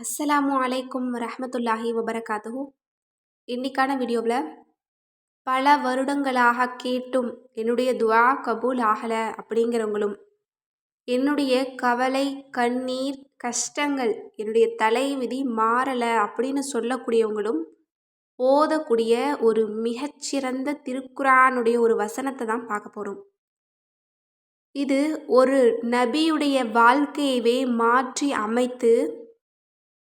அஸ்ஸலாமு அலைக்கும் ரஹமத்துல்லாஹி வபரகாத்துஹு. இன்றைக்கான வீடியோவில் பல வருடங்களாக கேட்டும் என்னுடைய துவா கபூல் ஆகலை அப்படிங்கிறவங்களும் என்னுடைய கவலை கண்ணீர் கஷ்டங்கள் என்னுடைய தலைவிதி மாறலை அப்படின்னு சொல்லக்கூடியவங்களும் ஓதக்கூடிய ஒரு மிகச்சிறந்த திருக்குறானுடைய ஒரு வசனத்தை தான் பார்க்க போகிறோம் இது ஒரு நபியுடைய வாழ்க்கையவே மாற்றி அமைத்து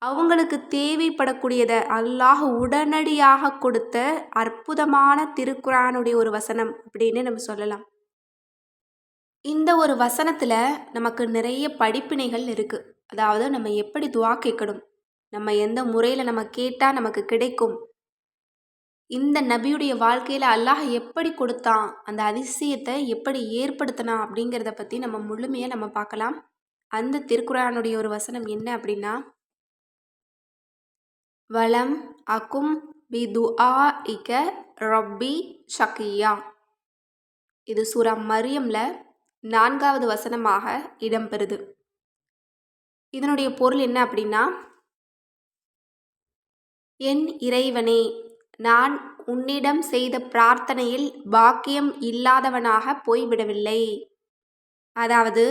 அவங்களுக்கு தேவைப்படக்கூடியதை அல்லாஹ் உடனடியாக கொடுத்த அற்புதமான திருக்குறானுடைய ஒரு வசனம் அப்படின்னு நம்ம சொல்லலாம். இந்த ஒரு வசனத்தில் நமக்கு நிறைய படிப்பினைகள் இருக்குது அதாவது நம்ம எப்படி துவா கேட்கணும்? நம்ம எந்த முறையில் நம்ம கேட்டால் நமக்கு கிடைக்கும்? இந்த நபியுடைய வாழ்க்கையில் அல்லாஹ் எப்படி கொடுத்தான்? அந்த அதிசயத்தை எப்படி ஏற்படுத்தினான் அப்படிங்கிறத பற்றி நம்ம முழுமையாக நம்ம பார்க்கலாம். அந்த திருக்குறானுடைய ஒரு வசனம் என்ன அப்படின்னா வலம் அகும் பிதுஆ இக ரப்பி ஷக்கியா இது சூரா மரியம்ல நான்காவது வசனமாக இடம்பெறுது. இதனுடைய பொருள் என்ன அப்படின்னா என் இறைவனே நான் உன்னிடம் செய்த பிரார்த்தனையில் பாக்கியம் இல்லாதவனாக போய்விடவில்லை. அதாவது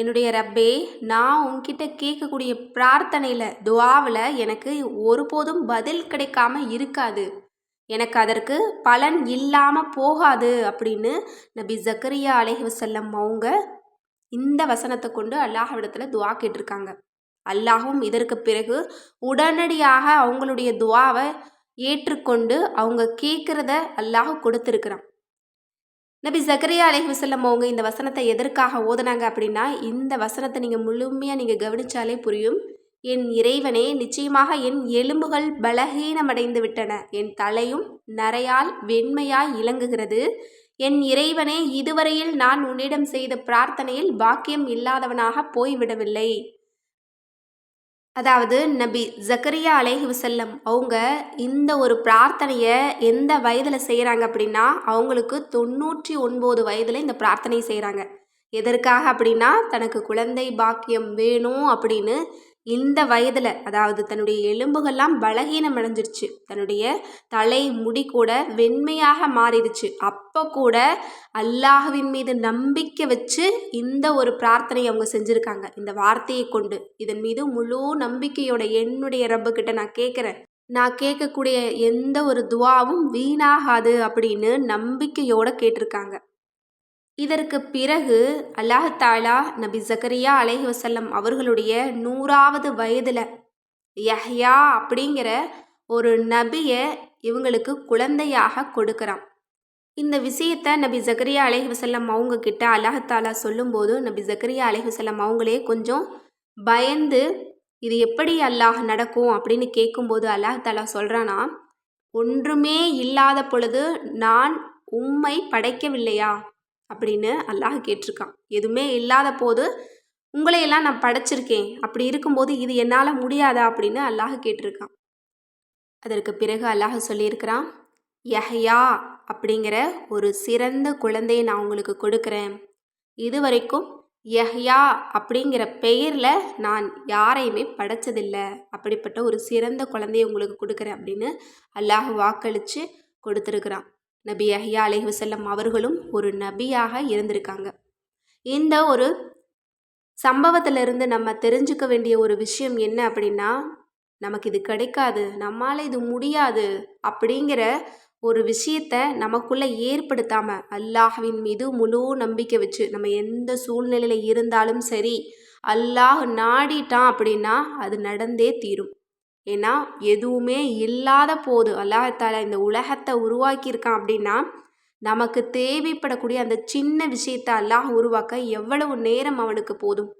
என்னுடைய ரப்பே நான் உன்கிட்ட கேட்கக்கூடிய பிரார்த்தனையில் துவாவில் எனக்கு ஒருபோதும் பதில் கிடைக்காம இருக்காது. எனக்கு அதற்கு பலன் இல்லாமல் போகாது அப்படின்னு நபி ஜக்கரியா அலேஹி வசல்லம் அவங்க இந்த வசனத்தை கொண்டு அல்லாஹ்விடத்தில் துவா கேட்டிருக்காங்க. அல்லாஹும் இதற்கு பிறகு உடனடியாக அவங்களுடைய துவாவை ஏற்றுக்கொண்டு அவங்க கேட்குறத அல்லாஹ் கொடுத்துருக்குறான். நபி ஜக்கரியா அலஹி வசல்லம் அவங்க இந்த வசனத்தை எதற்காக ஓதுனாங்க அப்படின்னா இந்த வசனத்தை நீங்கள் முழுமையாக நீங்கள் கவனித்தாலே புரியும். என் இறைவனே நிச்சயமாக என் எலும்புகள் பலகீனமடைந்து விட்டன என் தலையும் நரையால் வெண்மையாய் இலங்குகிறது. என் இறைவனே இதுவரையில் நான் உன்னிடம் செய்த பிரார்த்தனையில் பாக்கியம் இல்லாதவனாக போய்விடவில்லை. அதாவது நபி ஜக்கரியா அலேஹி வசல்லம் அவங்க இந்த ஒரு பிரார்த்தனையை எந்த வயதில் செய்கிறாங்க அப்படின்னா அவங்களுக்கு தொண்ணூற்றி ஒன்பது வயதில் இந்த பிரார்த்தனை செய்கிறாங்க எதற்காக அப்படின்னா தனக்கு குழந்தை பாக்கியம் வேணும் அப்படின்னு இந்த வயதில் அதாவது தன்னுடைய எலும்புகள்லாம் பலகீனம் அடைஞ்சிருச்சு தன்னுடைய தலை முடி கூட வெண்மையாக மாறிடுச்சு. அப்போ கூட அல்லாஹுவின் மீது நம்பிக்கை வச்சு இந்த ஒரு பிரார்த்தனை அவங்க செஞ்சுருக்காங்க. இந்த வார்த்தையை கொண்டு. இதன் மீது முழு நம்பிக்கையோட என்னுடைய ரப்புக்கிட்ட நான் கேட்குறேன். நான் கேட்கக்கூடிய எந்த ஒரு துவாவும் வீணாகாது அப்படின்னு நம்பிக்கையோடு கேட்டிருக்காங்க. இதற்கு பிறகு அல்லாஹாலா நபி ஜக்கரியா அலேஹி வசல்லம் அவர்களுடைய நூறாவது வயதில் யஹ்யா அப்படிங்கிற ஒரு நபியை இவங்களுக்கு குழந்தையாக கொடுக்குறான். இந்த விஷயத்த நபி ஜக்கரியா அலேஹி வசல்லம் அவங்க கிட்ட அல்லாஹாலா சொல்லும்போது நபி ஜக்கரியா அலேஹி வசல்லம் அவங்களே கொஞ்சம் பயந்து இது எப்படி அல்லாஹ் நடக்கும்? அப்படின்னு கேட்கும்போது அல்லாஹாலா சொல்கிறானா ஒன்றுமே இல்லாத பொழுது நான் உம்மை படைக்கவில்லையா? அப்படின்னு அல்லாஹ் கேட்டிருக்கான். எதுவுமே இல்லாத போது உங்களையெல்லாம் நான் படைச்சிருக்கேன். அப்படி இருக்கும்போது இது என்னால் முடியாதா அப்படின்னு அல்லாஹ் கேட்டிருக்கான். அதற்கு பிறகு அல்லாஹ் சொல்லியிருக்கிறான் யஹயா அப்படிங்கிற ஒரு சிறந்த குழந்தையை நான் உங்களுக்கு கொடுக்குறேன். இது வரைக்கும் யஹ்யா அப்படிங்கிற பெயரில் நான் யாரையுமே படைச்சதில்லை. அப்படிப்பட்ட ஒரு சிறந்த குழந்தையை உங்களுக்கு கொடுக்குறேன் அப்படின்னு அல்லாஹ் வாக்களித்து கொடுத்துருக்குறான். நபி அஹியா அலேஹி வசல்லம் அவர்களும் ஒரு நபியாக இருந்திருக்காங்க. இந்த ஒரு சம்பவத்திலிருந்து நம்ம தெரிஞ்சுக்க வேண்டிய ஒரு விஷயம் என்ன அப்படின்னா நமக்கு இது கிடைக்காது நம்மால் இது முடியாது அப்படிங்கிற ஒரு விஷயத்த நமக்குள்ளே ஏற்படுத்தாமல் அல்லாஹ்வின் மீது முழு நம்பிக்கை வச்சு நம்ம எந்த சூழ்நிலையில் இருந்தாலும் சரி அல்லாஹ் நாடிட்டான் அப்படின்னா அது நடந்தே தீரும். ஏன்னா எதுவுமே இல்லாத போது அல்லாஹால இந்த உலகத்தை உருவாக்கியிருக்கான் அப்படின்னா நமக்கு தேவைப்படக்கூடிய அந்த சின்ன விஷயத்த அல்லாஹ் உருவாக்க எவ்வளவு நேரம் அவனுக்கு போதும்?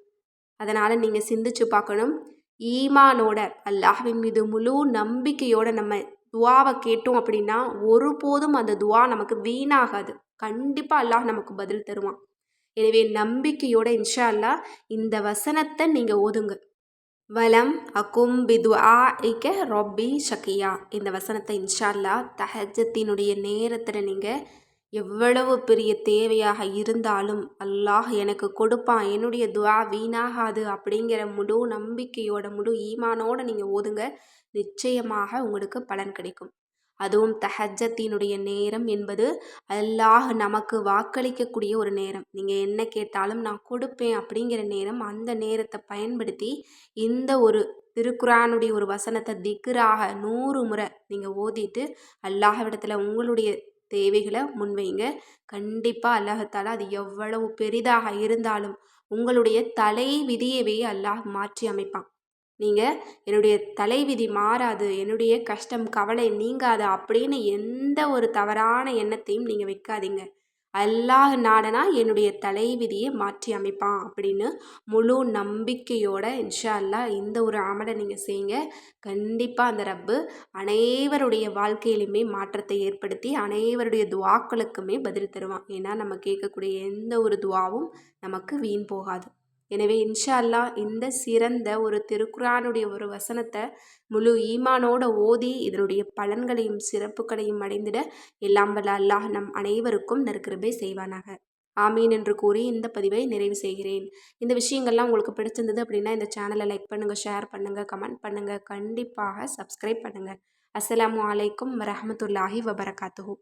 அதனால் நீங்கள் சிந்திச்சு பார்க்கணும். ஈமானோட அல்லாஹின் மீது முழு நம்பிக்கையோட நம்ம துவாவை கேட்டோம் அப்படின்னா ஒருபோதும் அந்த துவா நமக்கு வீணாகாது. கண்டிப்பாக அல்லாஹ் நமக்கு பதில் தருவான். எனவே நம்பிக்கையோட இன்ஷா அல்லாஹ் இந்த வசனத்தை நீங்கள் ஓதுங்க. வலம் அக்கும் பிதுஆ இக்க ரொப்பி ஷக்கியா இந்த வசனத்தை இன்ஷால்லா தஹஜத்தினுடைய நேரத்தில் நீங்கள் எவ்வளவு பெரிய தேவையாக இருந்தாலும் அல்லாஹ் எனக்கு கொடுப்பான். என்னுடைய துவா வீணாகாது அப்படிங்கிற முழு நம்பிக்கையோட முழு ஈமானோட நீங்கள் ஓதுங்க. நிச்சயமாக உங்களுக்கு பலன் கிடைக்கும். அதுவும் தஹஜத்தினுடைய நேரம் என்பது அல்லாஹ் நமக்கு வாக்களிக்கக்கூடிய ஒரு நேரம். நீங்கள் என்ன கேட்டாலும் நான் கொடுப்பேன் அப்படிங்கிற நேரம் அந்த நேரத்தை பயன்படுத்தி இந்த ஒரு திருக்குறானுடைய ஒரு வசனத்தை திக்ராக நூறு முறை நீங்கள் ஓதிட்டு அல்லாஹவிடத்தில் உங்களுடைய தேவைகளை முன்வைங்க. கண்டிப்பாக அல்லாஹத்தால் அது எவ்வளவு பெரிதாக இருந்தாலும் உங்களுடைய தலை விதியவே அல்லாஹ் மாற்றி அமைப்பான். நீங்கள் என்னுடைய தலைவிதி மாறாது என்னுடைய கஷ்டம் கவலை நீங்காது அப்படின்னு எந்த ஒரு தவறான எண்ணத்தையும் நீங்கள் வைக்காதீங்க. அல்லாஹ் நாடனா என்னுடைய தலைவிதியை மாற்றி அமைப்பான் அப்படின்னு முழு நம்பிக்கையோட இன்ஷா அல்லாஹ் இந்த ஒரு அமலை நீங்கள் செய்யுங்க. கண்டிப்பாக அந்த ரப்பு அனைவருடைய வாழ்க்கையிலுமே மாற்றத்தை ஏற்படுத்தி அனைவருடைய துவாக்களுக்குமே பதில் தருவான். ஏன்னா நம்ம கேட்கக்கூடிய எந்த ஒரு துவாவும் நமக்கு வீண் போகாது. எனவே இன்ஷா அல்லாஹ் இந்த சிறந்த ஒரு திருக்குறானுடைய ஒரு வசனத்தை முழு ஈமானோட ஓதி இதனுடைய பலன்களையும் சிறப்புகளையும் அடைந்திட எல்லாம் வல்ல அல்லாஹ் நம் அனைவருக்கும் நற்கிருபை செய்வானாக. ஆமீன் என்று கூறி இந்த பதிவை நிறைவு செய்கிறேன். இந்த விஷயங்கள்லாம் உங்களுக்கு பிடிச்சிருந்தது அப்படின்னா இந்த சேனலை லைக் பண்ணுங்கள் ஷேர் பண்ணுங்கள் கமெண்ட் பண்ணுங்கள் கண்டிப்பாக சப்ஸ்கிரைப் பண்ணுங்கள் அஸ்ஸலாமு வலைக்கம் வரமத்துல்லாஹி வபரகாத்துஹூ.